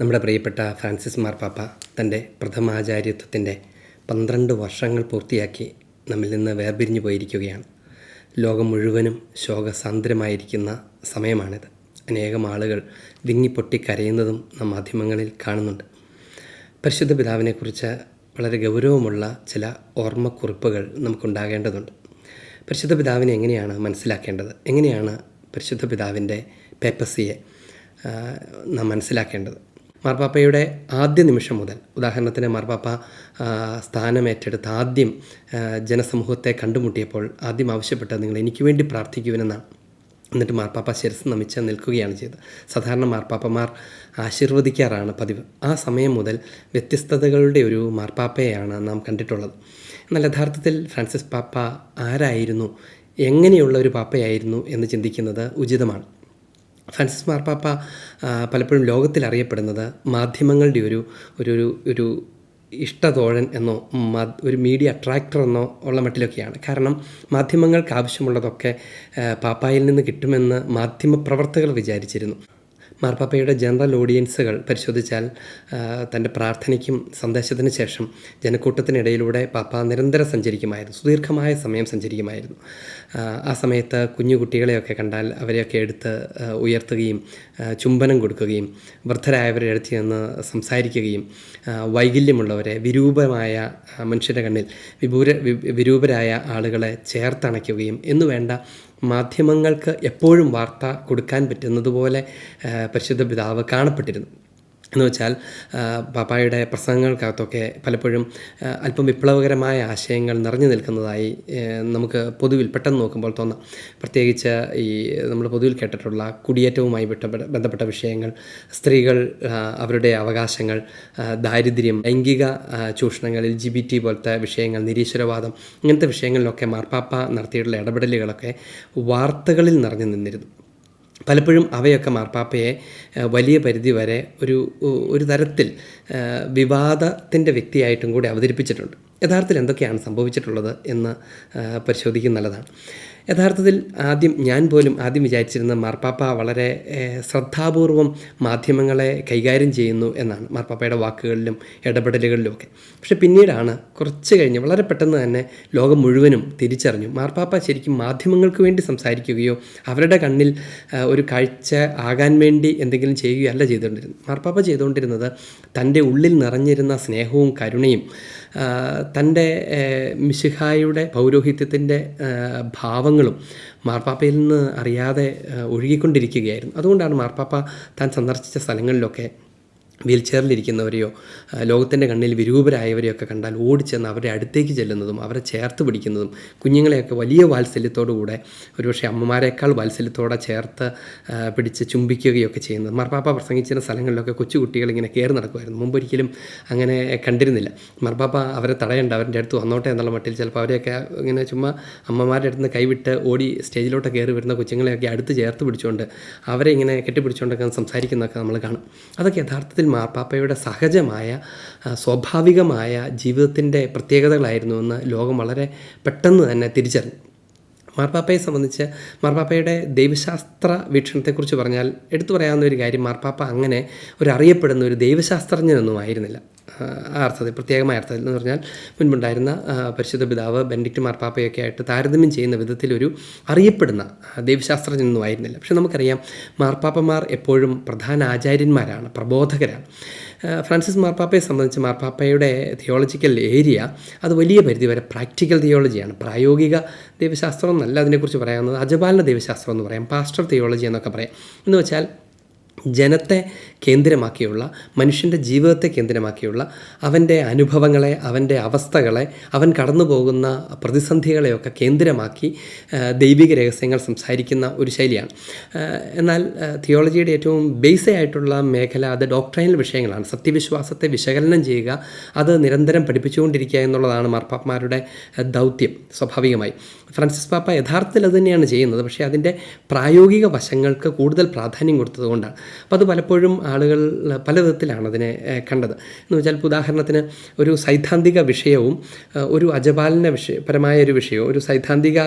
നമ്മുടെ പ്രിയപ്പെട്ട ഫ്രാൻസിസ് മാർപ്പാപ്പ തന്റെ പ്രഥമാചാര്യത്വത്തിന്റെ പന്ത്രണ്ട് വർഷങ്ങൾ പൂർത്തിയാക്കി നമ്മിൽ നിന്ന് വേർപിരിഞ്ഞു പോയിരിക്കുകയാണ്. ലോകം മുഴുവനും ശോകസാന്ദ്രമായിരിക്കുന്ന സമയമാണിത്. അനേകം ആളുകൾ വിങ്ങിപ്പൊട്ടി കരയുന്നതും നാം മാധ്യമങ്ങളിൽ കാണുന്നുണ്ട്. പരിശുദ്ധ പിതാവിനെക്കുറിച്ച് വളരെ ഗൗരവമുള്ള ചില ഓർമ്മക്കുറിപ്പുകൾ നമുക്കുണ്ടാകേണ്ടതുണ്ട്. പരിശുദ്ധ പിതാവിനെ എങ്ങനെയാണ് മനസ്സിലാക്കേണ്ടത്? എങ്ങനെയാണ് പരിശുദ്ധ പിതാവിന്റെ പേപ്പസിയെ നാം മനസ്സിലാക്കേണ്ടത്? മാർപ്പാപ്പയുടെ ആദ്യ നിമിഷം മുതൽ ഉദാഹരണത്തിന് മാർപ്പാപ്പ സ്ഥാനമേറ്റെടുത്ത് ആദ്യം ജനസമൂഹത്തെ കണ്ടുമുട്ടിയപ്പോൾ ആദ്യം ആവശ്യപ്പെട്ടത് നിങ്ങൾ എനിക്ക് വേണ്ടി പ്രാർത്ഥിക്കുവിനെന്നാണ്. എന്നിട്ട് മാർപ്പാപ്പ ശിരസ് നമിച്ച് നിൽക്കുകയാണ് ചെയ്തത്. സാധാരണ മാർപ്പാപ്പമാർ ആശീർവദിക്കാറാണ് പതിവ്. ആ സമയം മുതൽ വ്യത്യസ്തതകളുടെ ഒരു മാർപ്പാപ്പയാണ് നാം കണ്ടിട്ടുള്ളത്. എന്നാൽ യഥാർത്ഥത്തിൽ ഫ്രാൻസിസ് പാപ്പ ആരായിരുന്നു? എങ്ങനെയുള്ള ഒരു പാപ്പയായിരുന്നു എന്ന് ചിന്തിക്കുന്നത് ഉചിതമാണ്. ഫ്രാൻസിസ് മാർപ്പാപ്പ പലപ്പോഴും ലോകത്തിൽ അറിയപ്പെടുന്നത് മാധ്യമങ്ങളുടെ ഒരു ഒരു ഒരു ഇഷ്ടതോഴൻ എന്നോ ഒരു മീഡിയ അട്രാക്ടർ എന്നോ ഉള്ള മട്ടിലൊക്കെയാണ്. കാരണം മാധ്യമങ്ങൾക്ക് ആവശ്യമുള്ളതൊക്കെ പാപ്പായിൽ നിന്ന് കിട്ടുമെന്ന് മാധ്യമപ്രവർത്തകർ വിചാരിച്ചിരുന്നു. മാർപ്പാപ്പയുടെ ജനറൽ ഓഡിയൻസുകൾ പരിശോധിച്ചാൽ തന്റെ പ്രാർത്ഥനയ്ക്കും സന്ദേശത്തിന് ശേഷം ജനക്കൂട്ടത്തിനിടയിലൂടെ പാപ്പ നിരന്തരം സഞ്ചരിക്കുമായിരുന്നു. സുദീർഘമായ സമയം സഞ്ചരിക്കുമായിരുന്നു. ആ, സമയത്ത് കുഞ്ഞു കുട്ടികളെയൊക്കെ കണ്ടാൽ അവരെയൊക്കെ എടുത്ത് ഉയർത്തുകയും ചുംബനം കൊടുക്കുകയും വൃദ്ധരായവരുടെ അടുത്ത് ചെന്ന് സംസാരിക്കുകയും വൈകല്യമുള്ളവരെ വിരൂപമായ മനുഷ്യരുടെ കണ്ണിൽ വിപൂര വിരൂപരായ ആളുകളെ ചേർത്തണയ്ക്കുകയും എന്നുവേണ്ട മാധ്യമങ്ങൾക്ക് എപ്പോഴും വാർത്ത കൊടുക്കാൻ പറ്റുന്നതുപോലെ പരിശുദ്ധ പിതാവ് കാണപ്പെട്ടിരുന്നു. എന്ന് വെച്ചാൽ പാപ്പായുടെ പ്രസംഗങ്ങൾക്കകത്തൊക്കെ പലപ്പോഴും അല്പം വിപ്ലവകരമായ ആശയങ്ങൾ നിറഞ്ഞു നിൽക്കുന്നതായി നമുക്ക് പൊതുവിൽ പെട്ടെന്ന് നോക്കുമ്പോൾ തോന്നാം. പ്രത്യേകിച്ച് ഈ നമ്മൾ പൊതുവിൽ കേട്ടിട്ടുള്ള കുടിയേറ്റവുമായി ബന്ധപ്പെട്ട വിഷയങ്ങൾ സ്ത്രീകൾ അവരുടെ അവകാശങ്ങൾ ദാരിദ്ര്യം ലൈംഗിക ചൂഷണങ്ങൾ എൽ ജി ബി ടി പോലത്തെ വിഷയങ്ങൾ നിരീശ്വരവാദം ഇങ്ങനത്തെ വിഷയങ്ങളിലൊക്കെ മാർപ്പാപ്പ നടത്തിയിട്ടുള്ള ഇടപെടലുകളൊക്കെ വാർത്തകളിൽ നിറഞ്ഞു നിന്നിരുന്നു. പലപ്പോഴും അവയൊക്കെ മാർപ്പാപ്പയെ വലിയ പരിധി വരെ ഒരു ഒരു തരത്തിൽ വിവാദത്തിന്റെ വ്യക്തിയായിട്ടും കൂടി അവതരിപ്പിച്ചിട്ടുണ്ട്. യഥാർത്ഥത്തിൽ എന്തൊക്കെയാണ് സംഭവിച്ചിട്ടുള്ളത് എന്ന് പരിശോധിക്കുന്ന നല്ലതാണ്. യഥാർത്ഥത്തിൽ ആദ്യം ഞാൻ പോലും ആദ്യം വിചാരിച്ചിരുന്ന മാർപ്പാപ്പ വളരെ ശ്രദ്ധാപൂർവം മാധ്യമങ്ങളെ കൈകാര്യം ചെയ്യുന്നു എന്നാണ് മാർപ്പാപ്പയുടെ വാക്കുകളിലും ഇടപെടലുകളിലും ഒക്കെ. പക്ഷെ പിന്നീടാണ് കുറച്ച് കഴിഞ്ഞ് വളരെ പെട്ടെന്ന് തന്നെ ലോകം മുഴുവനും തിരിച്ചറിഞ്ഞു. മാർപ്പാപ്പ ശരിക്കും മാധ്യമങ്ങൾക്ക് വേണ്ടി സംസാരിക്കുകയോ അവരുടെ കണ്ണിൽ ഒരു കാഴ്ച ആകാൻ വേണ്ടി എന്തെങ്കിലും ചെയ്യുകയല്ല ചെയ്തുകൊണ്ടിരുന്നത്. മാർപ്പാപ്പ ചെയ്തുകൊണ്ടിരുന്നത് തന്റെ ഉള്ളിൽ നിറഞ്ഞിരുന്ന സ്നേഹവും കരുണയും തന്റെ മിശിഹായുടെ പൗരോഹിത്യത്തിന്റെ ഭാവങ്ങളും മാർപ്പാപ്പയിൽ നിന്ന് അറിയാതെ ഒഴുകിക്കൊണ്ടിരിക്കുകയായിരുന്നു. അതുകൊണ്ടാണ് മാർപ്പാപ്പ താൻ സന്ദർശിച്ച സ്ഥലങ്ങളിലൊക്കെ വീൽ ചെയറിലിരിക്കുന്നവരെയോ ലോകത്തിന്റെ കണ്ണിൽ വിരൂപരായവരെയൊക്കെ കണ്ടാൽ ഓടിച്ചെന്ന് അവരുടെ അടുത്തേക്ക് ചെല്ലുന്നതും അവരെ ചേർത്ത് പിടിക്കുന്നതും കുഞ്ഞുങ്ങളെയൊക്കെ വലിയ വാത്സല്യത്തോടുകൂടെ ഒരുപക്ഷെ അമ്മമാരെക്കാൾ വാത്സല്യത്തോടെ ചേർത്ത് പിടിച്ച് ചുംബിക്കുകയൊക്കെ ചെയ്യുന്നത്. മർപ്പാപ്പ പ്രസംഗിച്ചിരുന്ന സ്ഥലങ്ങളിലൊക്കെ കൊച്ചുകുട്ടികൾ ഇങ്ങനെ കയറി നടക്കുമായിരുന്നു. മുമ്പൊരിക്കലും അങ്ങനെ കണ്ടിരുന്നില്ല. മർപ്പാപ്പ അവരെ തടയേണ്ട അവരുടെ അടുത്ത് വന്നോട്ടെ എന്നുള്ള മട്ടിൽ ചിലപ്പോൾ അവരെയൊക്കെ ഇങ്ങനെ ചുമ്മാ അമ്മമാരുടെ അടുത്ത് നിന്ന് കൈവിട്ട് ഓടി സ്റ്റേജിലോട്ട് കയറി വരുന്ന കൊച്ചുങ്ങളെയൊക്കെ അടുത്ത് ചേർത്ത് പിടിച്ചുകൊണ്ട് അവരെ ഇങ്ങനെ കെട്ടിപ്പിടിച്ചുകൊണ്ടൊക്കെ സംസാരിക്കുന്നതൊക്കെ നമ്മൾ കാണും. അതൊക്കെ യഥാർത്ഥത്തിൽ മാർപ്പാപ്പയുടെ സഹജമായ സ്വാഭാവികമായ ജീവിതത്തിന്റെ പ്രത്യേകതകളായിരുന്നു എന്ന് ലോകം വളരെ പെട്ടെന്ന് തന്നെ തിരിച്ചറിഞ്ഞു. മാർപ്പാപ്പയെ സംബന്ധിച്ച് മാർപ്പാപ്പയുടെ ദൈവശാസ്ത്ര വീക്ഷണത്തെക്കുറിച്ച് പറഞ്ഞാൽ എടുത്തു പറയാവുന്ന ഒരു കാര്യം മാർപ്പാപ്പ അങ്ങനെ ഒരു അറിയപ്പെടുന്ന ഒരു ദൈവശാസ്ത്രജ്ഞനൊന്നും ആയിരുന്നില്ല. അർത്ഥത്തിൽ പ്രത്യേകമായ അർത്ഥത്തിൽ എന്ന് പറഞ്ഞാൽ മുൻപുണ്ടായിരുന്ന പരിശുദ്ധ പിതാവ് ബെൻഡിക്റ്റ് മാർപ്പാപ്പയൊക്കെ ആയിട്ട് താരതമ്യം ചെയ്യുന്ന വിധത്തിലൊരു അറിയപ്പെടുന്ന ദൈവശാസ്ത്രജ്ഞനൊന്നും ആയിരുന്നില്ല പക്ഷെ നമുക്കറിയാം മാർപ്പാപ്പമാർ എപ്പോഴും പ്രധാന ആചാര്യന്മാരാണ് പ്രബോധകരാണ്. ഫ്രാൻസിസ് മാർപ്പാപ്പയെ സംബന്ധിച്ച് മാർപ്പാപ്പയുടെ തിയോളജിക്കൽ ഏരിയ അത് വലിയ പരിധി വരെ പ്രാക്ടിക്കൽ തിയോളജിയാണ്. പ്രായോഗിക ദൈവശാസ്ത്രം എന്നല്ല അതിനെക്കുറിച്ച് പറയാവുന്നത് അജപാലന ദൈവശാസ്ത്രം എന്ന് പറയാം പാസ്റ്റർ തിയോളജി എന്നൊക്കെ പറയാം. എന്ന് വെച്ചാൽ ജനത്തെ കേന്ദ്രമാക്കിയുള്ള മനുഷ്യന്റെ ജീവിതത്തെ കേന്ദ്രമാക്കിയുള്ള അവന്റെ അനുഭവങ്ങളെ അവന്റെ അവസ്ഥകളെ അവൻ കടന്നു പോകുന്ന പ്രതിസന്ധികളെയൊക്കെ കേന്ദ്രമാക്കി ദൈവിക രഹസ്യങ്ങൾ സംസാരിക്കുന്ന ഒരു ശൈലിയാണ്. എന്നാൽ തിയോളജിയുടെ ഏറ്റവും ബേസ് ആയിട്ടുള്ള മേഖല അത് ഡോക്ടറൈനൽ വിഷയങ്ങളാണ്. സത്യവിശ്വാസത്തെ വിശകലനം ചെയ്യുക അത് നിരന്തരം പഠിപ്പിച്ചുകൊണ്ടിരിക്കുക എന്നുള്ളതാണ് മാർപ്പാപ്പമാരുടെ ദൗത്യം സ്വാഭാവികമായി. ഫ്രാൻസിസ് പാപ്പ യഥാർത്ഥത്തിൽ അത് തന്നെയാണ് ചെയ്യുന്നത് പക്ഷേ അതിന്റെ പ്രായോഗിക വശങ്ങൾക്ക് കൂടുതൽ പ്രാധാന്യം കൊടുത്തതുകൊണ്ടാണ്. അപ്പോൾ അത് പലപ്പോഴും ആളുകൾ പല വിധത്തിലാണ് അതിനെ കണ്ടത്. എന്ന് വെച്ചാൽ ഇപ്പോൾ ഉദാഹരണത്തിന് ഒരു സൈദ്ധാന്തിക വിഷയവും ഒരു അജപാലന വിഷയപരമായ ഒരു വിഷയവും ഒരു സൈദ്ധാന്തിക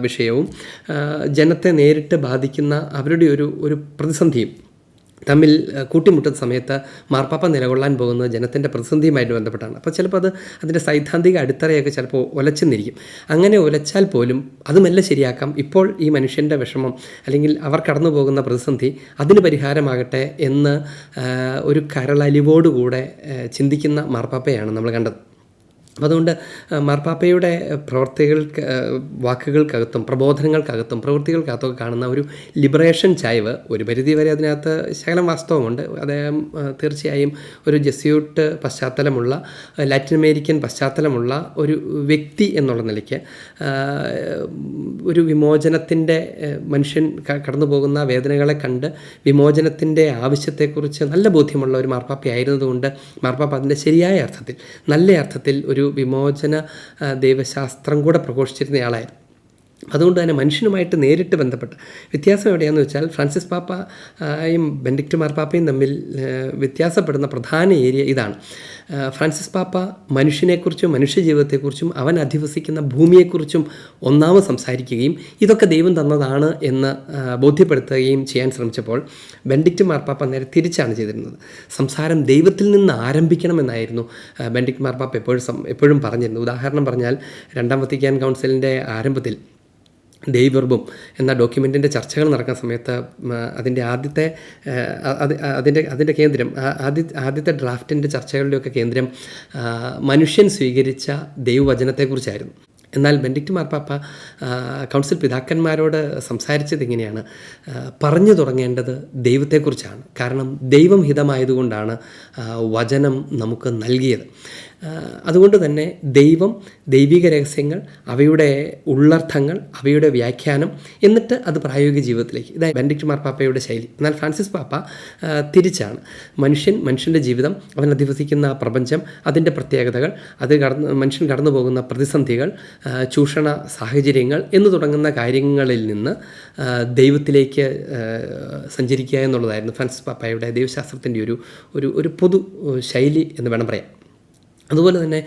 വിഷയവും ജനത്തെ നേരിട്ട് ബാധിക്കുന്ന അവരുടെ ഒരു ഒരു പ്രതിസന്ധിയും തമ്മിൽ കൂട്ടിമുട്ടുന്ന സമയത്ത് മാർപ്പാപ്പ നിലകൊള്ളാൻ പോകുന്നത് ജനത്തിന്റെ പ്രതിസന്ധിയുമായിട്ട് ബന്ധപ്പെട്ടാണ്. അപ്പോൾ ചിലപ്പോൾ അത് അതിന്റെ സൈദ്ധാന്തിക അടിത്തറയൊക്കെ ചിലപ്പോൾ ഉലച്ചെന്നിരിക്കും അങ്ങനെ ഉലച്ചാൽ പോലും അത് മെല്ലെ ശരിയാക്കാം. ഇപ്പോൾ ഈ മനുഷ്യന്റെ വിഷമം അല്ലെങ്കിൽ അവർ കടന്നു പോകുന്ന പ്രതിസന്ധി അതിന് പരിഹാരമാകട്ടെ എന്ന് ഒരു കരളലിവോടുകൂടെ ചിന്തിക്കുന്ന മാർപ്പാപ്പയാണ് നമ്മൾ കണ്ടത്. അതുകൊണ്ട് മാർപ്പാപ്പയുടെ പ്രവർത്തികൾക്ക് വാക്കുകൾക്കകത്തും പ്രബോധനങ്ങൾക്കകത്തും പ്രവൃത്തികൾക്കകത്തൊക്കെ കാണുന്ന ഒരു ലിബറേഷൻ ചായ്വ് ഒരു പരിധി വരെ അതിനകത്ത് ശകലം വാസ്തവമുണ്ട്. അദ്ദേഹം തീർച്ചയായും ഒരു ജെസ്യൂട്ട് പശ്ചാത്തലമുള്ള ലാറ്റിൻ അമേരിക്കൻ പശ്ചാത്തലമുള്ള ഒരു വ്യക്തി എന്നുള്ള നിലയ്ക്ക് ഒരു വിമോചനത്തിന്റെ മനുഷ്യൻ കടന്നു പോകുന്ന വേദനകളെ കണ്ട് വിമോചനത്തിന്റെ ആവശ്യത്തെക്കുറിച്ച് നല്ല ബോധ്യമുള്ള ഒരു മാർപ്പാപ്പയായിരുന്നതുകൊണ്ട് മാർപ്പാപ്പ അതിന്റെ ശരിയായ അർത്ഥത്തിൽ നല്ല അർത്ഥത്തിൽ ഒരു വിമോചന ദൈവശാസ്ത്രം കൂടെ പ്രഘോഷിച്ചിരുന്നയാളായിരുന്നു അതുകൊണ്ട് തന്നെ മനുഷ്യനുമായിട്ട് നേരിട്ട് ബന്ധപ്പെട്ട്. വ്യത്യാസം എവിടെയാണെന്ന് വെച്ചാൽ ഫ്രാൻസിസ് പാപ്പയും ബെൻഡിക്റ്റ് മാർപ്പാപ്പയും തമ്മിൽ വ്യത്യാസപ്പെടുന്ന പ്രധാന ഏരിയ ഇതാണ്. ഫ്രാൻസിസ് പാപ്പ മനുഷ്യനെക്കുറിച്ചും മനുഷ്യജീവിതത്തെക്കുറിച്ചും അവൻ അധിവസിക്കുന്ന ഭൂമിയെക്കുറിച്ചും ഒന്നാമത് സംസാരിക്കുകയും ഇതൊക്കെ ദൈവം തന്നതാണ് എന്ന് ബോധ്യപ്പെടുത്തുകയും ചെയ്യാൻ ശ്രമിച്ചപ്പോൾ ബെൻഡിക്റ്റ് മാർപ്പാപ്പ നേരെ തിരിച്ചാണ് ചെയ്തിരുന്നത്. സംസാരം ദൈവത്തിൽ നിന്ന് ആരംഭിക്കണമെന്നായിരുന്നു ബെൻഡിക്റ്റ് മാർപ്പാപ്പ എപ്പോഴും എപ്പോഴും പറഞ്ഞിരുന്നത്. ഉദാഹരണം പറഞ്ഞാൽ രണ്ടാം വത്തിക്കാൻ കൗൺസിലിന്റെ ആരംഭത്തിൽ ദൈവർബും എന്ന ഡോക്യുമെന്റിന്റെ ചർച്ചകൾ നടക്കുന്ന സമയത്ത് അതിന്റെ ആദ്യത്തെ അതിന്റെ അതിന്റെ കേന്ദ്രം ആദ്യ ആദ്യത്തെ ഡ്രാഫ്റ്റിന്റെ ചർച്ചകളുടെയൊക്കെ കേന്ദ്രം മനുഷ്യൻ സ്വീകരിച്ച ദൈവവചനത്തെക്കുറിച്ചായിരുന്നു. എന്നാൽ ബെൻഡിക്റ്റ് മാർപ്പാപ്പ കൗൺസിൽ പിതാക്കന്മാരോട് സംസാരിച്ചത് ഇങ്ങനെയാണ്. പറഞ്ഞു തുടങ്ങേണ്ടത് ദൈവത്തെക്കുറിച്ചാണ്. കാരണം ദൈവം ഹിതമായതുകൊണ്ടാണ് വചനം നമുക്ക് നൽകിയത്. അതുകൊണ്ട് തന്നെ ദൈവം ദൈവിക രഹസ്യങ്ങൾ അവയുടെ ഉള്ളർത്ഥങ്ങൾ അവയുടെ വ്യാഖ്യാനം എന്നിട്ട് അത് പ്രായോഗിക ജീവിതത്തിലേക്ക് ഇതായി മാർ പാപ്പയുടെ ശൈലി. എന്നാൽ ഫ്രാൻസിസ് പാപ്പ തിരിച്ചാണ്. മനുഷ്യൻ മനുഷ്യന്റെ ജീവിതം അവൻ അധിവസിക്കുന്ന പ്രപഞ്ചം അതിന്റെ പ്രത്യേകതകൾ അത് കടന്ന് മനുഷ്യൻ കടന്നു പോകുന്ന പ്രതിസന്ധികൾ ചൂഷണ സാഹചര്യങ്ങൾ എന്ന് തുടങ്ങുന്ന കാര്യങ്ങളിൽ നിന്ന് ദൈവത്തിലേക്ക് സഞ്ചരിക്കുക എന്നുള്ളതായിരുന്നു ഫ്രാൻസിസ് പാപ്പയുടെ ദൈവശാസ്ത്രത്തിന്റെ ഒരു ഒരു ഒരു പൊതു ശൈലി എന്ന് വേണം പറയാം അതുപോലെ തന്നെ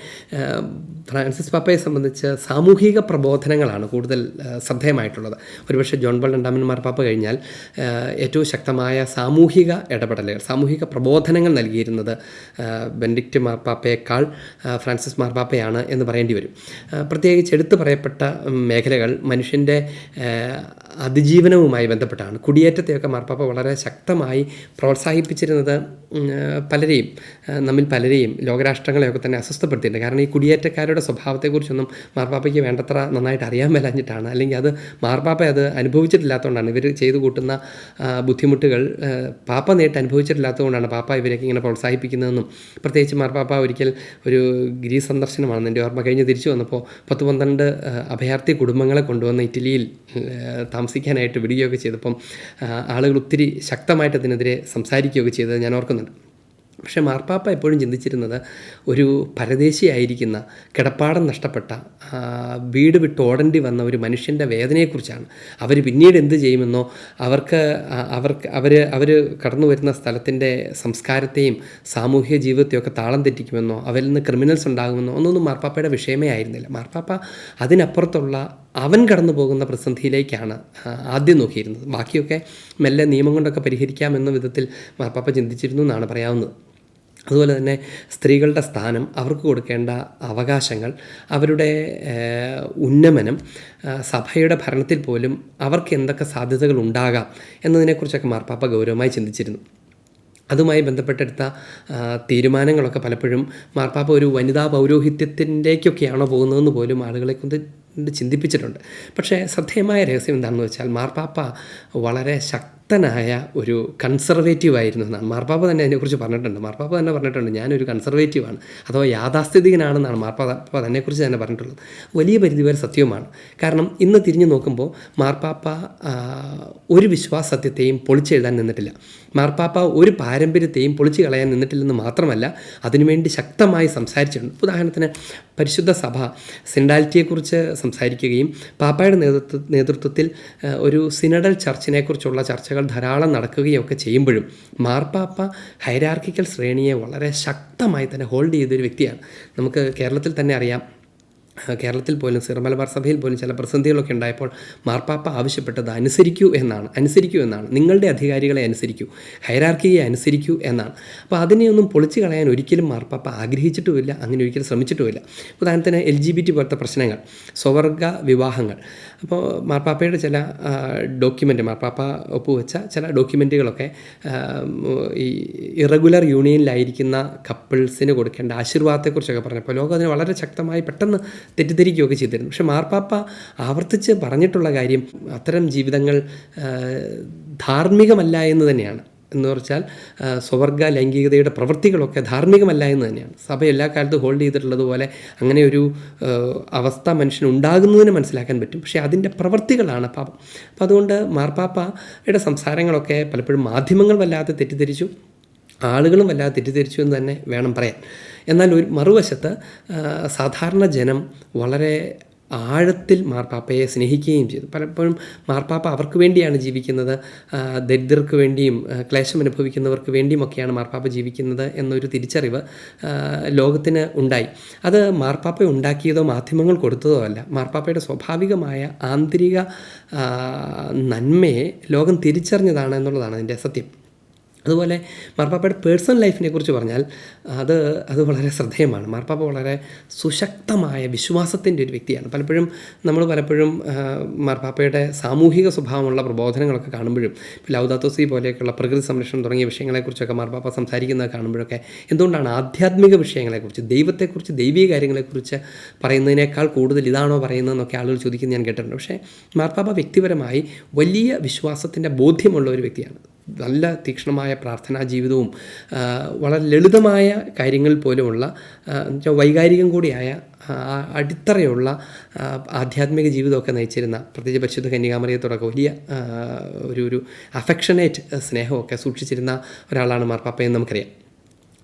ഫ്രാൻസിസ് പാപ്പയെ സംബന്ധിച്ച് സാമൂഹിക പ്രബോധനങ്ങളാണ് കൂടുതൽ ശ്രദ്ധേയമായിട്ടുള്ളത്. ഒരുപക്ഷെ ജോൺ ബോൾ രണ്ടാമൻ മാർപ്പാപ്പ കഴിഞ്ഞാൽ ഏറ്റവും ശക്തമായ സാമൂഹിക ഇടപെടലുകൾ സാമൂഹിക പ്രബോധനങ്ങൾ നൽകിയിരുന്നത് ബെൻഡിക്റ്റ് മാർപ്പാപ്പയേക്കാൾ ഫ്രാൻസിസ് മാർപ്പാപ്പയാണ് എന്ന് പറയേണ്ടി വരും. പ്രത്യേകിച്ച് എടുത്തു പറയപ്പെട്ട മേഖലകൾ മനുഷ്യന്റെ അതിജീവനവുമായി ബന്ധപ്പെട്ടാണ്. കുടിയേറ്റത്തെയൊക്കെ മാർപ്പാപ്പ വളരെ ശക്തമായി പ്രോത്സാഹിപ്പിച്ചിരുന്നത് പലരെയും നമ്മിൽ പലരെയും ലോകരാഷ്ട്രങ്ങളെയൊക്കെ തന്നെ അസ്വസ്ഥപ്പെടുത്തിയിട്ടുണ്ട്. കാരണം ഈ കുടിയേറ്റക്കാരുടെ സ്വഭാവത്തെക്കുറിച്ചൊന്നും മാർപ്പാപ്പയ്ക്ക് വേണ്ടത്ര നന്നായിട്ട് അറിയാൻ മേലാഞ്ഞിട്ടാണ്. അല്ലെങ്കിൽ അത് മാർപ്പാപ്പ അത് അനുഭവിച്ചിട്ടില്ലാത്തതുകൊണ്ടാണ്. ഇവർ ചെയ്തു കൂട്ടുന്ന ബുദ്ധിമുട്ടുകൾ പാപ്പ നേരിട്ട് അനുഭവിച്ചിട്ടില്ലാത്തതുകൊണ്ടാണ് പാപ്പ ഇവരൊക്കെ ഇങ്ങനെ പ്രോത്സാഹിപ്പിക്കുന്നതെന്നും. പ്രത്യേകിച്ച് മാർപ്പാപ്പ ഒരിക്കൽ ഒരു ഗ്രീസ് സന്ദർശനമാണ് എന്റെ ഓർമ്മ കഴിഞ്ഞ് തിരിച്ചു വന്നപ്പോൾ പത്ത് പന്ത്രണ്ട് അഭയാർത്ഥി കുടുംബങ്ങളെ കൊണ്ടുവന്ന് ഇറ്റലിയിൽ ആ, താമസിക്കാനായിട്ട് വിടുകയൊക്കെ ചെയ്തപ്പം ആളുകൾ ഒത്തിരി ശക്തമായിട്ട് അതിനെതിരെ സംസാരിക്കുകയൊക്കെ ചെയ്തത് ഞാൻ ഓർക്കുന്നുണ്ട്. പക്ഷേ മാർപ്പാപ്പ എപ്പോഴും ചിന്തിച്ചിരുന്നത് ഒരു പരദേശിയായിരിക്കുന്ന കിടപ്പാടം നഷ്ടപ്പെട്ട വീട് വിട്ട് ഓടേണ്ടി വന്ന ഒരു മനുഷ്യന്റെ വേദനയെക്കുറിച്ചാണ്. അവർ പിന്നീട് എന്ത് ചെയ്യുമെന്നോ അവർക്ക് അവർക്ക് അവർ അവർ കടന്നു വരുന്ന സ്ഥലത്തിന്റെ സംസ്കാരത്തെയും സാമൂഹ്യ ജീവിതത്തെയും ഒക്കെ താളം തെറ്റിക്കുമെന്നോ അവരിൽ നിന്ന് ക്രിമിനൽസ് ഉണ്ടാകുമെന്നോ ഒന്നൊന്നും മാർപ്പാപ്പയുടെ വിഷയമേ ആയിരുന്നില്ല. മാർപ്പാപ്പ അതിനപ്പുറത്തുള്ള അവൻ കടന്നു പോകുന്ന പ്രതിസന്ധിയിലേക്കാണ് ആദ്യം നോക്കിയിരുന്നത്. ബാക്കിയൊക്കെ മെല്ലെ നിയമം കൊണ്ടൊക്കെ പരിഹരിക്കാമെന്ന വിധത്തിൽ മാർപ്പാപ്പ ചിന്തിച്ചിരുന്നു എന്നാണ് പറയാവുന്നത്. അതുപോലെ തന്നെ സ്ത്രീകളുടെ സ്ഥാനം അവർക്ക് കൊടുക്കേണ്ട അവകാശങ്ങൾ അവരുടെ ഉന്നമനം സഭയുടെ ഭരണത്തിൽ പോലും അവർക്ക് എന്തൊക്കെ സാധ്യതകൾ ഉണ്ടാകാം എന്നതിനെക്കുറിച്ചൊക്കെ മാർപ്പാപ്പ ഗൗരവമായി ചിന്തിച്ചിരുന്നു. അതുമായി ബന്ധപ്പെട്ടെടുത്ത തീരുമാനങ്ങളൊക്കെ പലപ്പോഴും മാർപ്പാപ്പ ഒരു വനിതാ പൗരോഹിത്യത്തിന്റെക്കൊക്കെയാണോ പോകുന്നതെന്ന് പോലും ആളുകളെ കൊണ്ട് ചിന്തിപ്പിച്ചിട്ടുണ്ട്. പക്ഷേ ശ്രദ്ധേയമായ രഹസ്യം എന്താണെന്ന് വെച്ചാൽ മാർപ്പാപ്പ വളരെ ശക്തനായ ഒരു കൺസർവേറ്റീവ് ആയിരുന്നു എന്നാണ് മാർപ്പാപ്പ തന്നെ അതിനെക്കുറിച്ച് പറഞ്ഞിട്ടുണ്ട്. മാർപ്പാപ്പ തന്നെ പറഞ്ഞിട്ടുണ്ട് ഞാനൊരു കൺസർവേറ്റീവാണ് അഥവാ യാഥാസ്ഥിതികനാണെന്നാണ് മാർപ്പാപ്പ തന്നെക്കുറിച്ച് തന്നെ പറഞ്ഞിട്ടുള്ളത്. വലിയ പരിധി വരെ സത്യവുമാണ്. കാരണം ഇന്ന് തിരിഞ്ഞു നോക്കുമ്പോൾ മാർപ്പാപ്പ ഒരു വിശ്വാസ സത്യത്തെയും പൊളിച്ചെഴുതാൻ നിന്നിട്ടില്ല. മാർപ്പാപ്പ ഒരു പാരമ്പര്യത്തെയും പൊളിച്ചു കളയാൻ നിന്നിട്ടില്ലെന്ന് മാത്രമല്ല അതിനുവേണ്ടി ശക്തമായി സംസാരിച്ചിട്ടുണ്ട്. ഉദാഹരണത്തിന് പരിശുദ്ധ സഭ സെൻഡാലിറ്റിയെക്കുറിച്ച് സംസാരിക്കുകയും പാപ്പയുടെ നേതൃത്വ നേതൃത്വത്തിൽ ഒരു സിനഡൽ ചർച്ചിനെക്കുറിച്ചുള്ള ചർച്ചകൾ ധാരാളം നടക്കുകയൊക്കെ ചെയ്യുമ്പോഴും മാർപ്പാപ്പ ഹൈരാർക്കിക്കൽ ശ്രേണിയെ വളരെ ശക്തമായി തന്നെ ഹോൾഡ് ചെയ്തൊരു വ്യക്തിയാണ്. നമുക്ക് കേരളത്തിൽ തന്നെ അറിയാം കേരളത്തിൽ പോലും സിറമലബാർ സഭയിൽ പോലും ചില പ്രതിസന്ധികളൊക്കെ ഉണ്ടായപ്പോൾ മാർപ്പാപ്പ ആവശ്യപ്പെട്ടത് അനുസരിക്കൂ എന്നാണ് അനുസരിക്കൂ എന്നാണ്. നിങ്ങളുടെ അധികാരികളെ അനുസരിക്കൂ ഹൈറാർക്കിയെ അനുസരിക്കൂ എന്നാണ്. അപ്പോൾ അതിനെയൊന്നും പൊളിച്ചു കളയാൻ ഒരിക്കലും മാർപ്പാപ്പ ആഗ്രഹിച്ചിട്ടുമില്ല അങ്ങനെ ഒരിക്കലും ശ്രമിച്ചിട്ടുമില്ല. ഉദാഹരണത്തിന് എൽ ജി ബി ടി പോലത്തെ പ്രശ്നങ്ങൾ സ്വവർഗ വിവാഹങ്ങൾ. അപ്പോൾ മാർപ്പാപ്പയുടെ ചില ഡോക്യുമെന്റ് മാർപ്പാപ്പ ഒപ്പുവെച്ച ചില ഡോക്യുമെന്റുകളൊക്കെ ഈ ഇറഗുലർ യൂണിയനിലായിരിക്കുന്ന കപ്പിൾസിന് കൊടുക്കേണ്ട ആശീർവാദത്തെക്കുറിച്ചൊക്കെ പറഞ്ഞപ്പോൾ ലോകം അതിന് വളരെ ശക്തമായി പെട്ടെന്ന് തെറ്റിദ്ധരിക്കുകയൊക്കെ ചെയ്തിരുന്നു. പക്ഷെ മാർപ്പാപ്പ ആവർത്തിച്ച് പറഞ്ഞിട്ടുള്ള കാര്യം അത്തരം ജീവിതങ്ങൾ ധാർമ്മികമല്ല എന്ന് തന്നെയാണ്. എന്ന് ആ, സ്വവർഗ ലൈംഗികതയുടെ പ്രവൃത്തികളൊക്കെ ധാർമ്മികമല്ല എന്ന് തന്നെയാണ്. സഭ എല്ലാ കാലത്തും ഹോൾഡ് ചെയ്തിട്ടുള്ളതുപോലെ അങ്ങനെ ഒരു അവസ്ഥ മനുഷ്യൻ ഉണ്ടാകുന്നതിന് മനസ്സിലാക്കാൻ പറ്റും. പക്ഷേ അതിന്റെ പ്രവൃത്തികളാണ് പാപം. അപ്പം അതുകൊണ്ട് മാർപ്പാപ്പയുടെ സംസാരങ്ങളൊക്കെ പലപ്പോഴും മാധ്യമങ്ങൾ വല്ലാതെ തെറ്റിദ്ധരിച്ചു. ആളുകളും വല്ലാതെ തെറ്റിദ്ധരിച്ചു എന്ന് തന്നെ വേണം പറയാൻ. എന്നാൽ ഒരു മറുവശത്ത് സാധാരണ ജനം വളരെ ആഴത്തിൽ മാർപ്പാപ്പയെ സ്നേഹിക്കുകയും ചെയ്തു. പലപ്പോഴും മാർപ്പാപ്പ അവർക്ക് വേണ്ടിയാണ് ജീവിക്കുന്നത് ദരിദ്രർക്ക് വേണ്ടിയും ക്ലേശം അനുഭവിക്കുന്നവർക്ക് വേണ്ടിയുമൊക്കെയാണ് മാർപ്പാപ്പ ജീവിക്കുന്നത് എന്നൊരു തിരിച്ചറിവ് ലോകത്തിന് ഉണ്ടായി. അത് മാർപ്പാപ്പ ഉണ്ടാക്കിയതോ മാധ്യമങ്ങൾ കൊടുത്തതോ അല്ല. മാർപ്പാപ്പയുടെ സ്വാഭാവികമായ ആന്തരിക നന്മയെ ലോകം തിരിച്ചറിഞ്ഞതാണ് എന്നുള്ളതാണ് അതിന്റെ സത്യം. അതുപോലെ മാർപ്പാപ്പയുടെ പേഴ്സണൽ ലൈഫിനെ കുറിച്ച് പറഞ്ഞാൽ അത് അത് വളരെ ശ്രദ്ധേയമാണ്. മാർപ്പാപ്പ വളരെ സുശക്തമായ വിശ്വാസത്തിന്റെ ഒരു വ്യക്തിയാണ്. പലപ്പോഴും നമ്മൾ പലപ്പോഴും മാർപ്പാപ്പയുടെ സാമൂഹിക സ്വഭാവമുള്ള പ്രബോധനങ്ങളൊക്കെ കാണുമ്പോഴും ലൗദാത്തോസി പോലെയൊക്കെയുള്ള പ്രകൃതി സംരക്ഷണം തുടങ്ങിയ വിഷയങ്ങളെക്കുറിച്ചൊക്കെ മാർപ്പാപ്പ സംസാരിക്കുന്നത് കാണുമ്പോഴൊക്കെ എന്തുകൊണ്ടാണ് ആധ്യാത്മിക വിഷയങ്ങളെക്കുറിച്ച് ദൈവത്തെക്കുറിച്ച് ദൈവീക കാര്യങ്ങളെക്കുറിച്ച് പറയുന്നതിനേക്കാൾ കൂടുതൽ ഇതാണോ പറയുന്നതെന്നൊക്കെ ആളുകൾ ചോദിക്കുന്നത് ഞാൻ കേട്ടിട്ടുണ്ട്. പക്ഷേ മാർപ്പാപ്പ വ്യക്തിപരമായി വലിയ വിശ്വാസത്തിന്റെ ബോധ്യമുള്ള ഒരു വ്യക്തിയാണ്. നല്ല തീക്ഷ്ണമായ പ്രാർത്ഥനാ ജീവിതവും വളരെ ലളിതമായ കാര്യങ്ങൾ പോലെയുള്ള വൈകാരികം കൂടിയായ അടിത്തറയുള്ള ആധ്യാത്മിക ജീവിതമൊക്കെ നയിച്ചിരുന്ന പ്രത്യേകിച്ച് പരിശുദ്ധ കന്യകാമറിയത്തോടൊക്കെ വലിയ ഒരു ഒരു അഫെക്ഷനേറ്റ് സ്നേഹമൊക്കെ സൂക്ഷിച്ചിരുന്ന ഒരാളാണ് മാർപ്പാപ്പയെന്ന് നമുക്കറിയാം.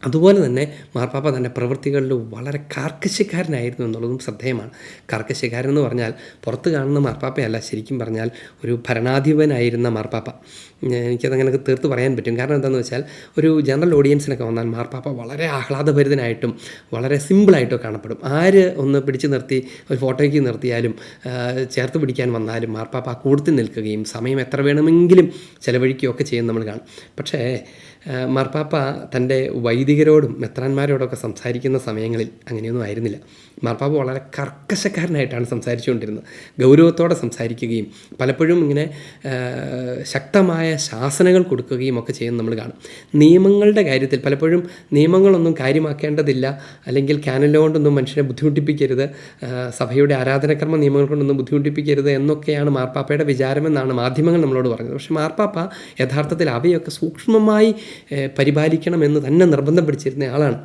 അതുപോലെ തന്നെ മാർപ്പാപ്പ തന്റെ പ്രവൃത്തികളിൽ വളരെ കാർക്കശ്യക്കാരനായിരുന്നു എന്നുള്ളതും ശ്രദ്ധേയമാണ്. കാർക്കശ്യക്കാരൻ എന്ന് പറഞ്ഞാൽ പുറത്ത് കാണുന്ന മാർപ്പാപ്പയല്ല ശരിക്കും പറഞ്ഞാൽ ഒരു ഭരണാധിപനായിരുന്ന മാർപ്പാപ്പ. എനിക്കതങ്ങനെ തീർത്ത് പറയാൻ പറ്റും. കാരണം എന്താണെന്ന് വെച്ചാൽ ഒരു ജനറൽ ഓഡിയൻസിനൊക്കെ വന്നാൽ മാർപ്പാപ്പ വളരെ ആഹ്ലാദഭരിതനായിട്ടും വളരെ സിമ്പിളായിട്ടും കാണപ്പെടും. ആര് ഒന്ന് പിടിച്ചു നിർത്തി ഒരു ഫോട്ടോയ്ക്ക് നിർത്തിയാലും ചേർത്ത് പിടിക്കാൻ വന്നാലും മാർപ്പാപ്പ ആ കൂടത്തിൽ നിൽക്കുകയും സമയം എത്ര വേണമെങ്കിലും ചെലവഴിക്കുകയൊക്കെ ചെയ്യുന്ന നമ്മൾ കാണും. പക്ഷേ മാർപ്പാപ്പ തന്റെ വൈദികരോടും മെത്രാന്മാരോടൊക്കെ സംസാരിക്കുന്ന സമയങ്ങളിൽ അങ്ങനെയൊന്നും ആയിരുന്നില്ല. മാർപ്പാപ്പ വളരെ കർക്കശക്കാരനായിട്ടാണ് സംസാരിച്ചുകൊണ്ടിരുന്നത്. ഗൗരവത്തോടെ സംസാരിക്കുകയും പലപ്പോഴും ഇങ്ങനെ ശക്തമായ ശാസനകൾ കൊടുക്കുകയും ഒക്കെ ചെയ്യുന്നത് നമ്മൾ കാണും. നിയമങ്ങളുടെ കാര്യത്തിൽ പലപ്പോഴും നിയമങ്ങളൊന്നും കാര്യമാക്കേണ്ടതില്ല. അല്ലെങ്കിൽ കാനലോ കൊണ്ടൊന്നും മനുഷ്യനെ ബുദ്ധിമുട്ടിപ്പിക്കരുത്. സഭയുടെ ആരാധനക്രമ നിയമങ്ങൾ കൊണ്ടൊന്നും ബുദ്ധിമുട്ടിപ്പിക്കരുത് എന്നൊക്കെയാണ് മാർപ്പാപ്പയുടെ വിചാരമെന്നാണ് മാധ്യമങ്ങൾ നമ്മളോട് പറഞ്ഞത്. പക്ഷേ മാർപ്പാപ്പ യഥാർത്ഥത്തിൽ അവയൊക്കെ സൂക്ഷ്മമായി പരിപാലിക്കണമെന്ന് തന്നെ നിർബന്ധം പിടിച്ചിരുന്ന ആളാണ്.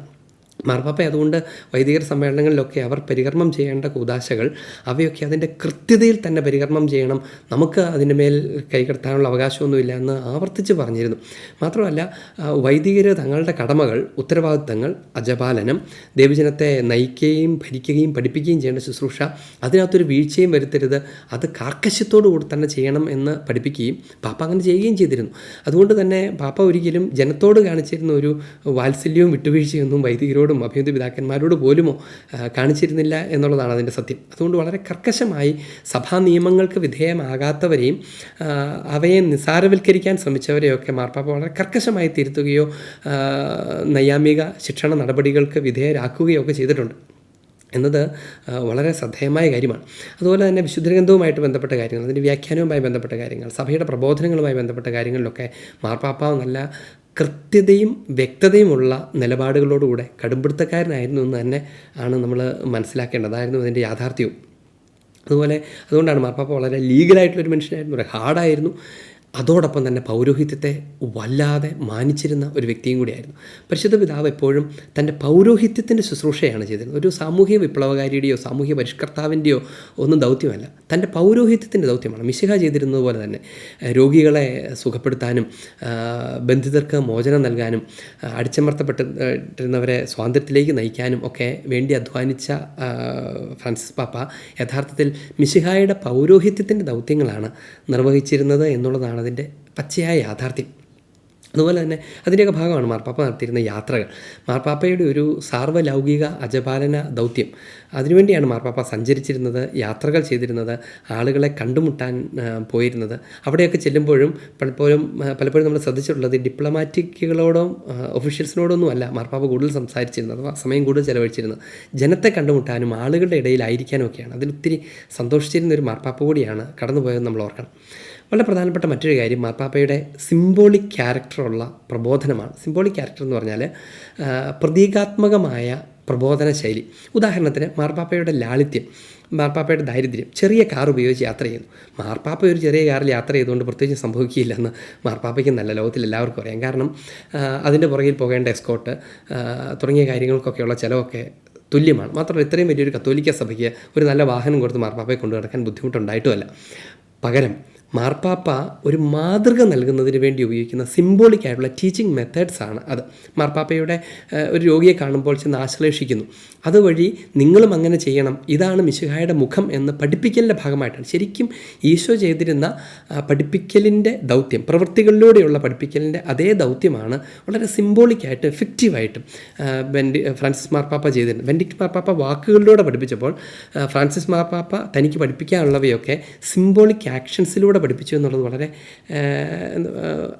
മാർപ്പാപ്പ അതുകൊണ്ട് വൈദികർ സമ്മേളനങ്ങളിലൊക്കെ അവർ പരികർമ്മം ചെയ്യേണ്ട കൂതാശകൾ അവയൊക്കെ അതിന്റെ കൃത്യതയിൽ തന്നെ പരികർമ്മം ചെയ്യണം. നമുക്ക് അതിന്റെ മേൽ കൈകടത്താനുള്ള അവകാശമൊന്നുമില്ല എന്ന് ആവർത്തിച്ച് പറഞ്ഞിരുന്നു. മാത്രമല്ല വൈദികർ തങ്ങളുടെ കടമകൾ ഉത്തരവാദിത്തങ്ങൾ അജപാലനം ദേവജനത്തെ നയിക്കുകയും ഭരിക്കുകയും പഠിപ്പിക്കുകയും ചെയ്യേണ്ട ശുശ്രൂഷ അതിനകത്തൊരു വീഴ്ചയും വരുത്തരുത് അത് കാർക്കശ്യത്തോടു കൂടി തന്നെ ചെയ്യണം എന്ന് പഠിപ്പിക്കുകയും പാപ്പ അങ്ങനെ ചെയ്യുകയും ചെയ്തിരുന്നു. അതുകൊണ്ട് തന്നെ പാപ്പ ഒരിക്കലും ജനത്തോട് കാണിച്ചിരുന്ന ഒരു വാത്സല്യവും വിട്ടുവീഴ്ചയൊന്നും വൈദികരോടും അഭ്യുന്ന പിതാക്കന്മാരോട് പോലുമോ കാണിച്ചിരുന്നില്ല എന്നുള്ളതാണ് അതിന്റെ സത്യം. അതുകൊണ്ട് വളരെ കർക്കശമായി സഭാ നിയമങ്ങൾക്ക് വിധേയമാകാത്തവരെയും അവയെ നിസാരവൽക്കരിക്കാൻ ശ്രമിച്ചവരെയൊക്കെ മാർപ്പാപ്പ വളരെ കർക്കശമായി തിരുത്തുകയോ നൈയാമിക ശിക്ഷണ നടപടികൾക്ക് വിധേയരാക്കുകയോ ഒക്കെ ചെയ്തിട്ടുണ്ട്. എന്നത് വളരെ ശ്രദ്ധേയമായ കാര്യമാണ്. അതുപോലെ തന്നെ വിശുദ്ധഗ്രന്ഥവുമായിട്ട് ബന്ധപ്പെട്ട കാര്യങ്ങൾ അതിന്റെ വ്യാഖ്യാനവുമായി ബന്ധപ്പെട്ട കാര്യങ്ങൾ സഭയുടെ പ്രബോധനങ്ങളുമായി ബന്ധപ്പെട്ട കാര്യങ്ങളിലൊക്കെ മാർപ്പാപ്പ നല്ല കൃത്യതയും വ്യക്തതയുമുള്ള നിലപാടുകളോടുകൂടെ കടുംപിടുത്തക്കാരനായിരുന്നു എന്ന് തന്നെ ആണ് നമ്മൾ മനസ്സിലാക്കേണ്ടത്. അതായിരുന്നു അതിന്റെ യാഥാർത്ഥ്യവും. അതുപോലെ അതുകൊണ്ടാണ് മാർപ്പാപ്പ വളരെ ലീഗലായിട്ടുള്ളൊരു മനുഷ്യനായിരുന്നു. ഒരു ഹാർഡായിരുന്നു. അതോടൊപ്പം തന്നെ പൗരോഹിത്യത്തെ വല്ലാതെ മാനിച്ചിരുന്ന ഒരു വ്യക്തിയും കൂടിയായിരുന്നു. പരിശുദ്ധ പിതാവ് എപ്പോഴും തന്റെ പൗരോഹിത്യത്തിന്റെ ശുശ്രൂഷയാണ് ചെയ്തിരുന്നത്. ഒരു സാമൂഹ്യ വിപ്ലവകാരിയുടെയോ സാമൂഹ്യ പരിഷ്കർത്താവിന്റെയോ ഒന്നും ദൗത്യമല്ല. തന്റെ പൗരോഹിത്യത്തിന്റെ ദൗത്യമാണ്. മിശിഹ ചെയ്തിരുന്നത് പോലെ തന്നെ രോഗികളെ സുഖപ്പെടുത്താനും ബന്ധിതർക്ക് മോചനം നൽകാനും അടിച്ചമർത്തപ്പെട്ടിരുന്നവരെ സ്വാതന്ത്ര്യത്തിലേക്ക് നയിക്കാനും ഒക്കെ വേണ്ടി അധ്വാനിച്ച ഫ്രാൻസിസ് പാപ്പ യഥാർത്ഥത്തിൽ മിശിഹായുടെ പൗരോഹിത്യത്തിന്റെ ദൗത്യങ്ങളാണ് നിർവഹിച്ചിരുന്നത് എന്നുള്ളതാണ് അതിന്റെ പച്ചയായ യാഥാർത്ഥ്യം. അതുപോലെ തന്നെ അതിന്റെയൊക്കെ ഭാഗമാണ് മാർപ്പാപ്പ നടത്തിയിരുന്ന യാത്രകൾ. മാർപ്പാപ്പയുടെ ഒരു സാർവലൗകിക അജപാലന ദൗത്യം. അതിനുവേണ്ടിയാണ് മാർപ്പാപ്പ സഞ്ചരിച്ചിരുന്നത് യാത്രകൾ ചെയ്തിരുന്നത് ആളുകളെ കണ്ടുമുട്ടാൻ പോയിരുന്നത്. അവിടെയൊക്കെ ചെല്ലുമ്പോഴും പലപ്പോഴും പലപ്പോഴും നമ്മൾ ശ്രദ്ധിച്ചിട്ടുള്ളത് ഡിപ്ലോമാറ്റിക്കുകളോടോ ഒഫീഷ്യൽസിനോടൊന്നും അല്ല മാർപ്പാപ്പ കൂടുതൽ സംസാരിച്ചിരുന്നത് സമയം കൂടുതൽ ചെലവഴിച്ചിരുന്നത്. ജനത്തെ കണ്ടുമുട്ടാനും ആളുകളുടെ ഇടയിലായിരിക്കാനും ഒക്കെയാണ് അതിലൊത്തിരി സന്തോഷിച്ചിരുന്ന ഒരു മാർപ്പാപ്പ കൂടിയാണ് കടന്നുപോയതെന്ന് നമ്മൾ ഓർക്കണം. വളരെ പ്രധാനപ്പെട്ട മറ്റൊരു കാര്യം മാർപ്പാപ്പയുടെ സിംബോളിക് ക്യാരക്ടറുള്ള പ്രബോധനമാണ്. സിംബോളിക് ക്യാരക്ടർ എന്ന് പറഞ്ഞാൽ പ്രതീകാത്മകമായ പ്രബോധന ശൈലി. ഉദാഹരണത്തിന് മാർപ്പാപ്പയുടെ ലാളിത്യം മാർപ്പാപ്പയുടെ ദാരിദ്ര്യം. ചെറിയ കാർ ഉപയോഗിച്ച് യാത്ര ചെയ്യുന്നു. മാർപ്പാപ്പ ഒരു ചെറിയ കാറിൽ യാത്ര ചെയ്തുകൊണ്ട് പ്രത്യേകിച്ച് സംഭവിക്കില്ലെന്ന് മാർപ്പാപ്പയ്ക്ക് നല്ല ലോകത്തിൽ എല്ലാവർക്കും അറിയാം. കാരണം അതിന്റെ പുറകിൽ പോകേണ്ട എസ്കോട്ട് തുടങ്ങിയ കാര്യങ്ങൾക്കൊക്കെയുള്ള ചിലവൊക്കെ തുല്യമാണ്. മാത്രമല്ല ഇത്രയും വലിയൊരു കത്തോലിക്ക സഭയ്ക്ക് ഒരു നല്ല വാഹനം കൊടുത്ത് മാർപ്പാപ്പയെ കൊണ്ടു നടക്കാൻ ബുദ്ധിമുട്ടുണ്ടായിട്ടുമല്ല. പകരം മാർപ്പാപ്പ ഒരു മാതൃക നൽകുന്നതിന് വേണ്ടി ഉപയോഗിക്കുന്ന സിംബോളിക് ആയിട്ടുള്ള ടീച്ചിങ് മെത്തേഡ്സ് ആണ് അത്. മാർപ്പാപ്പയുടെ ഒരു രോഗിയെ കാണുമ്പോൾ ചെന്ന് ആശ്ലേഷിക്കുന്നു. അതുവഴി നിങ്ങളും അങ്ങനെ ചെയ്യണം. ഇതാണ് മിശുഹായുടെ മുഖം എന്ന് പഠിപ്പിക്കലിന്റെ ഭാഗമായിട്ടാണ്. ശരിക്കും ഈശോ ചെയ്തിരുന്ന പഠിപ്പിക്കലിന്റെ ദൗത്യം പ്രവൃത്തികളിലൂടെയുള്ള പഠിപ്പിക്കലിന്റെ അതേ ദൗത്യമാണ് വളരെ സിംബോളിക്കായിട്ട് എഫക്റ്റീവായിട്ടും ബെൻഡി ഫ്രാൻസിസ് മാർപ്പാപ്പ ചെയ്തിരുന്നത്. ബെൻഡിക്ട് മാർപ്പാപ്പ വാക്കുകളിലൂടെ പഠിപ്പിച്ചപ്പോൾ ഫ്രാൻസിസ് മാർപ്പാപ്പ തനിക്ക് പഠിപ്പിക്കാനുള്ളവയൊക്കെ സിംബോളിക് ആക്ഷൻസിലൂടെ പഠിപ്പിച്ചു എന്നുള്ളത് വളരെ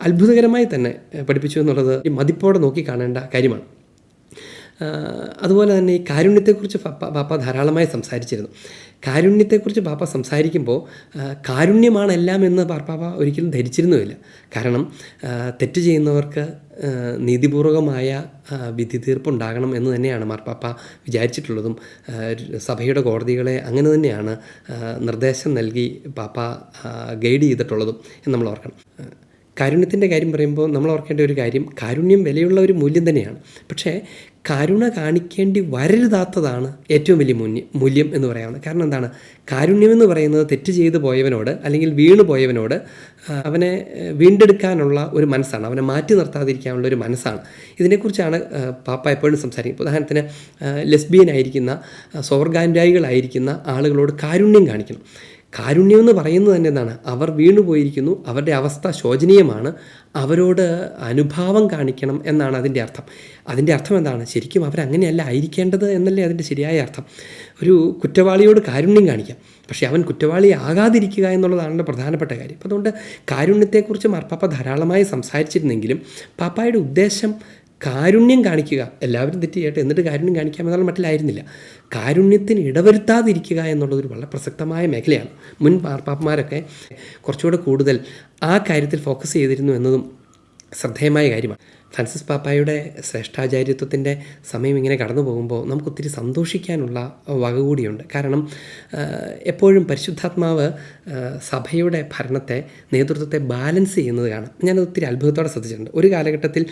അത്ഭുതകരമായി തന്നെ പഠിപ്പിച്ചു എന്നുള്ളത് ഈ മതിപ്പോടെ നോക്കി കാണേണ്ട കാര്യമാണ്. അതുപോലെ തന്നെ ഈ കാരുണ്യത്തെക്കുറിച്ച് പാപ്പ പാപ്പ ധാരാളമായി സംസാരിച്ചിരുന്നു. കാരുണ്യത്തെക്കുറിച്ച് പാപ്പ സംസാരിക്കുമ്പോൾ കാരുണ്യമാണ് എല്ലാം എന്ന് പാപ്പാപ്പ ഒരിക്കലും ധരിച്ചിരുന്നുമില്ല. കാരണം തെറ്റ് ചെയ്യുന്നവർക്ക് നീതിപൂർവകമായ വിധി തീർപ്പുണ്ടാകണം എന്ന് തന്നെയാണ് മാർപ്പാപ്പ വിചാരിച്ചിട്ടുള്ളതും സഭയുടെ കോടതികളെ അങ്ങനെ തന്നെയാണ് നിർദ്ദേശം നൽകി പാപ്പ ഗൈഡ് ചെയ്തിട്ടുള്ളതും എന്ന് നമ്മൾ ഓർക്കണം. കാരുണ്യത്തിന്റെ കാര്യം പറയുമ്പോൾ നമ്മൾ ഓർക്കേണ്ട ഒരു കാര്യം കാരുണ്യം വിലയുള്ള ഒരു മൂല്യം തന്നെയാണ്. പക്ഷേ കരുണ കാണിക്കേണ്ടി വരരുതാത്തതാണ് ഏറ്റവും വലിയ മൂല്യം മൂല്യം എന്ന് പറയാവുന്നത്. കാരണം എന്താണ്? കാരുണ്യം എന്ന് പറയുന്നത് തെറ്റ് ചെയ്ത് പോയവനോട് അല്ലെങ്കിൽ വീണ് പോയവനോട് അവനെ വീണ്ടെടുക്കാനുള്ള ഒരു മനസ്സാണ്. അവനെ മാറ്റി നിർത്താതിരിക്കാനുള്ള ഒരു മനസ്സാണ്. ഇതിനെക്കുറിച്ചാണ് പാപ്പ എപ്പോഴും സംസാരിക്കുന്നത്. ഉദാഹരണത്തിന് ലെസ്ബിയൻ ആയിരിക്കുന്ന സ്വർഗാനുരായികളായിരിക്കുന്ന ആളുകളോട് കാരുണ്യം കാണിക്കണം. കാരുണ്യം എന്ന് പറയുന്നത് തന്നെ എന്താണ്? അവർ വീണുപോയിരിക്കുന്നു അവരുടെ അവസ്ഥ ശോചനീയമാണ് അവരോട് അനുഭാവം കാണിക്കണം എന്നാണ് അതിന്റെ അർത്ഥം. അതിന്റെ അർത്ഥം എന്താണ്? ശരിക്കും അവരങ്ങനെയല്ല ആയിരിക്കേണ്ടത് എന്നല്ലേ അതിന്റെ ശരിയായ അർത്ഥം. ഒരു കുറ്റവാളിയോട് കാരുണ്യം കാണിക്കാം. പക്ഷേ അവൻ കുറ്റവാളി ആകാതിരിക്കുക എന്നുള്ളതാണ് പ്രധാനപ്പെട്ട കാര്യം. അതുകൊണ്ട് കാരുണ്യത്തെക്കുറിച്ച് മാർപ്പാപ്പ ധാരാളമായി സംസാരിച്ചിരുന്നെങ്കിലും പാപ്പായുടെ ഉദ്ദേശം കാരുണ്യം കാണിക്കുക. എല്ലാവരും തെറ്റ് ചെയ്യട്ടെ. എന്നിട്ട് കാരുണ്യം കാണിക്കാം എന്നുള്ള മട്ടിലായിരുന്നില്ല. കാരുണ്യത്തിന് ഇടവരുത്താതിരിക്കുക എന്നുള്ളതൊരു വളരെ പ്രസക്തമായ മേഖലയാണ്. മുൻ പാർപ്പാപ്പന്മാരൊക്കെ കുറച്ചുകൂടെ കൂടുതൽ ആ കാര്യത്തിൽ ഫോക്കസ് ചെയ്തിരുന്നു എന്നതും ശ്രദ്ധേയമായ കാര്യമാണ്. ഫ്രാൻസിസ് പാപ്പായുടെ ശ്രേഷ്ഠാചാര്യത്വത്തിന്റെ സമയം ഇങ്ങനെ കടന്നു പോകുമ്പോൾ നമുക്ക് ഒത്തിരി സന്തോഷിക്കാനുള്ള വക കൂടിയുണ്ട്. കാരണം എപ്പോഴും പരിശുദ്ധാത്മാവ് സഭയുടെ ഭരണത്തെ നേതൃത്വത്തെ ബാലൻസ് ചെയ്യുന്നത് കാണാം. ഞാനത് ഒത്തിരി അത്ഭുതത്തോടെ ശ്രദ്ധിച്ചിട്ടുണ്ട്. ഒരു കാലഘട്ടത്തിൽ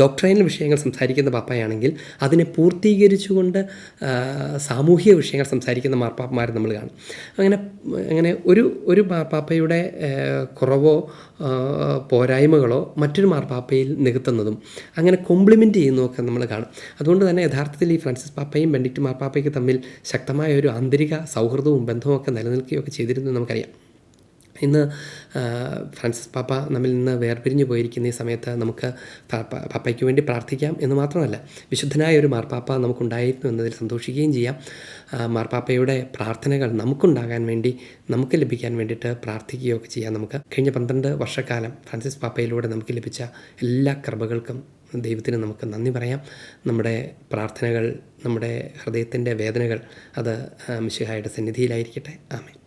ഡോക്ടറൈനൽ വിഷയങ്ങൾ സംസാരിക്കുന്ന പാപ്പായാണെങ്കിൽ അതിനെ പൂർത്തീകരിച്ചുകൊണ്ട് സാമൂഹിക വിഷയങ്ങൾ സംസാരിക്കുന്ന മാർപ്പാപ്പമാരെ നമ്മൾ കാണും. അങ്ങനെ അങ്ങനെ ഒരു ഒരു പാപ്പയുടെ കുറവോ പോരായ്മകളോ മറ്റൊരു മാർപ്പാപ്പയിൽ നികത്തുന്നതും അങ്ങനെ കോംപ്ലിമെന്റ് ചെയ്യുന്നതൊക്കെ നമ്മൾ കാണും. അതുകൊണ്ട് തന്നെ യഥാർത്ഥത്തിൽ ഈ ഫ്രാൻസിസ് പാപ്പയും ബെൻഡിക്റ്റ് മാർപ്പാപ്പയ്ക്ക് തമ്മിൽ ശക്തമായ ഒരു ആന്തരിക സൗഹൃദവും ബന്ധവും ഒക്കെ നിലനിൽക്കുകയൊക്കെ ചെയ്തിരുന്നു നമുക്കറിയാം. ഇന്ന് ഫ്രാൻസിസ് പാപ്പ നമ്മിൽ നിന്ന് വേർപിരിഞ്ഞു പോയിരിക്കുന്ന ഈ സമയത്ത് നമുക്ക് പാപ്പ പാപ്പയ്ക്ക് വേണ്ടി പ്രാർത്ഥിക്കാം എന്ന് മാത്രമല്ല വിശുദ്ധനായ ഒരു മാർപ്പാപ്പ നമുക്കുണ്ടായിരുന്നു എന്നതിൽ സന്തോഷിക്കുകയും ചെയ്യാം. മാർപ്പാപ്പയുടെ പ്രാർത്ഥനകൾ നമുക്കുണ്ടാകാൻ വേണ്ടി നമുക്ക് ലഭിക്കാൻ വേണ്ടിയിട്ട് പ്രാർത്ഥിക്കുകയൊക്കെ ചെയ്യാം നമുക്ക്. കഴിഞ്ഞ പന്ത്രണ്ട് വർഷക്കാലം ഫ്രാൻസിസ് പാപ്പയിലൂടെ നമുക്ക് ലഭിച്ച എല്ലാ കൃപകൾക്കും ദൈവത്തിന് നമുക്ക് നന്ദി പറയാം. നമ്മുടെ പ്രാർത്ഥനകൾ നമ്മുടെ ഹൃദയത്തിന്റെ വേദനകൾ അത് മിശിഹായുടെ സന്നിധിയിലായിരിക്കട്ടെ. ആമേൻ.